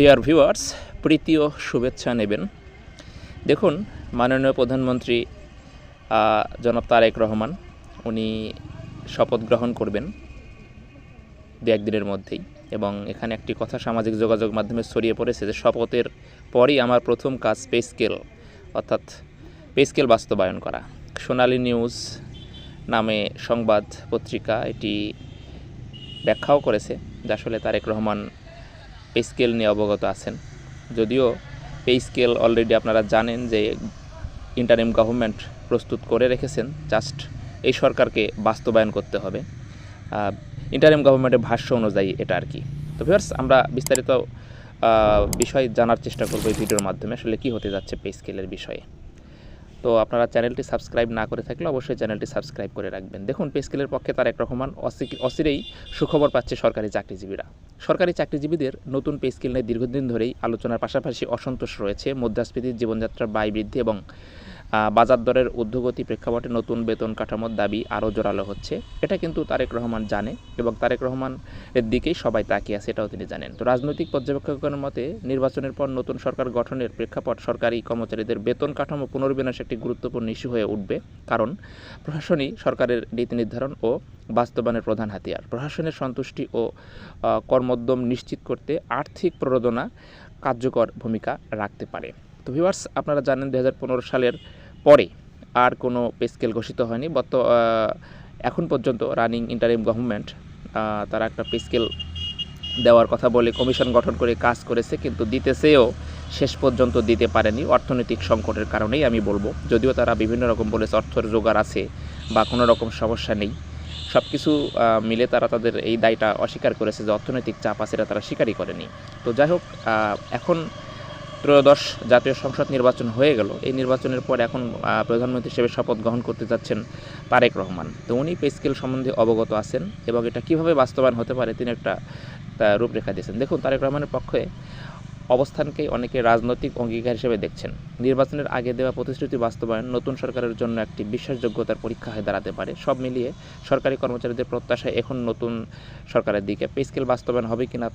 Dear viewers প্রীতি ও শুভেচ্ছা নেবেন। দেখুন, মাননীয় প্রধানমন্ত্রী জনাব তারেক রহমান, উনি শপথ গ্রহণ করবেন দু একদিনের মধ্যেই এবং এখানে একটি কথা সামাজিক যোগাযোগ মাধ্যমে ছড়িয়ে পড়েছে যে শপথের পরই আমার প্রথম কাজ পে স্কেল, অর্থাৎ পে স্কেল বাস্তবায়ন করা। সোনালী নিউজ নামে সংবাদ পত্রিকা এটি ব্যাখ্যাও করেছে, যে আসলে তারেক রহমান পে স্কেল নিয়ে অবগত আছেন। যদিও পে স্কেল অলরেডি আপনারা জানেন যে ইন্টারিম গভর্নমেন্ট প্রস্তুত করে রেখেছেন জাস্ট এই সরকারকে বাস্তবায়ন করতে হবে। ইন্টারিম গভর্নমেন্টের ভাষ্য অনুযায়ী এটা আর কি। তো ভিউয়ার্স আমরা বিস্তারিত বিষয় জানার চেষ্টা করব এই ভিডিওর মাধ্যমে, আসলে কি হতে যাচ্ছে পে স্কেলের বিষয়ে। তো আপনারা চ্যানেলটি সাবস্ক্রাইব না করে থাকলে অবশ্যই চ্যানেলটি সাবস্ক্রাইব করে রাখবেন। দেখুন, পে স্কেলের পক্ষে তার এক রহমান অসি- অচিরেই সুখবর পাচ্ছে সরকারি চাকরিজীবীরা। সরকারি চাকরিজীবীদের নতুন পে স্কেল নিয়ে দীর্ঘদিন ধরেই আলোচনার পাশাপাশি অসন্তোষ রয়েছে। মুদ্রাস্ফীতির জীবনযাত্রার ব্যয় বৃদ্ধি এবং বাজার দরের ঊর্ধ্বগতি প্রেক্ষাপটে নতুন বেতন কাঠামোর দাবি আরও জোরালো হচ্ছে। এটা কিন্তু তারেক রহমান জানে এবং তারেক রহমান এর দিকেই সবাই তাকিয়ে আছে, এটাও তিনি জানেন। তো রাজনৈতিক পর্যবেক্ষকের মতে, নির্বাচনের পর নতুন সরকার গঠনের প্রেক্ষাপট সরকারি কর্মচারীদের বেতন কাঠামো পুনর্বিন্যাস একটি গুরুত্বপূর্ণ ইস্যু হয়ে উঠবে কারণ প্রশাসনই সরকারের নীতি নির্ধারণ ও বাস্তবায়নের প্রধান হাতিয়ার। প্রশাসনের সন্তুষ্টি ও কর্মোদ্যম নিশ্চিত করতে আর্থিক প্ররোদনা কার্যকর ভূমিকা রাখতে পারে। তো ভিউয়ার্স আপনারা জানেন দু হাজার পনেরো সালের পরে আর কোনো পে স্কেল ঘোষিত হয়নি। বর্ত এখন পর্যন্ত রানিং ইন্টারিম গভর্নমেন্ট তারা একটা পে স্কেল দেওয়ার কথা বলে কমিশন গঠন করে কাজ করেছে, কিন্তু দিতেছেও শেষ পর্যন্ত দিতে পারেনি। অর্থনৈতিক সংকটের কারণেই আমি বলব, যদিও তারা বিভিন্ন রকম বলেছে অর্থের জোগাড় আছে বা কোনো রকম সমস্যা নেই। সব কিছু মিলে তারা তাদের এই দায়টা অস্বীকার করেছে যে অর্থনৈতিক চাপ আছে, এটা তারা স্বীকারই করেনি। তো যাই হোক এখন ত্রয়োদশ জাতীয় সংসদ নির্বাচন হয়ে গেল। এই নির্বাচনের পর এখন প্রধানমন্ত্রী হিসেবে শপথ গ্রহণ করতে যাচ্ছেন তারেক রহমান। তো উনি পে স্কেল সম্বন্ধে অবগত আছেন এবং এটা কীভাবে বাস্তবায়ন হতে পারে তিনি একটা রূপরেখা দিয়েছেন। দেখুন, তারেক রহমানের পক্ষে অবস্থানকে অনেকে রাজনৈতিক অঙ্গীকার হিসেবে দেখছেন। নির্বাচনের আগে দেওয়া প্রতিশ্রুতি বাস্তবায়ন নতুন সরকারের জন্য একটি বিশ্বাসযোগ্যতার পরীক্ষা হয়ে দাঁড়াতে পারে। সব মিলিয়ে সরকারি কর্মচারীদের প্রত্যাশা এখন নতুন সরকারের দিকে। পে স্কেল বাস্তবায়ন হবে কিনা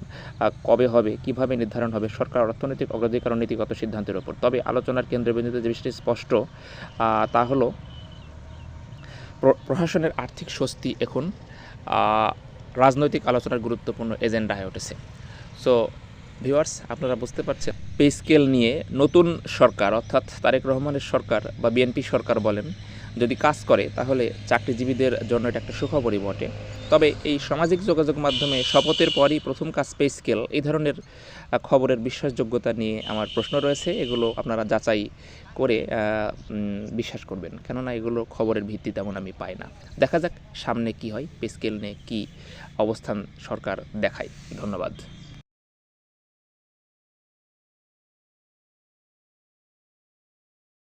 কবে হবে, কীভাবে নির্ধারণ হবে, সরকার অর্থনৈতিক অগ্রাধিকার ও নীতিগত সিদ্ধান্তের উপর। তবে আলোচনার কেন্দ্রবিন্দুতে যে বিষয়টি স্পষ্ট তা হলো প্র- প্রশাসনের আর্থিক স্বস্তি এখন রাজনৈতিক আলোচনার গুরুত্বপূর্ণ এজেন্ডা হয়ে উঠেছে। সো ভিউয়ার্স, আপনারা বুঝতে পারছেন, পে স্কেল নিয়ে নতুন সরকার, অর্থাৎ তারেক রহমানের সরকার বা বিএনপি সরকার বলেন, যদি কাজ করে, তাহলে চাকরিজীবীদের জন্য এটা একটা সুখবরই বটে। তবে এই সামাজিক যোগাযোগ মাধ্যমে শপথের পরই প্রথম কাজ পে স্কেল, এই ধরনের খবরের বিশ্বাসযোগ্যতা নিয়ে আমার প্রশ্ন রয়েছে। এগুলো আপনারা যাচাই করে বিশ্বাস করবেন। কেননা এগুলো খবরের ভিত্তি তেমন আমি পাই না। দেখা যাক সামনে কি হয়, পে স্কেল নিয়ে কী অবস্থান সরকার দেখায়। ধন্যবাদ।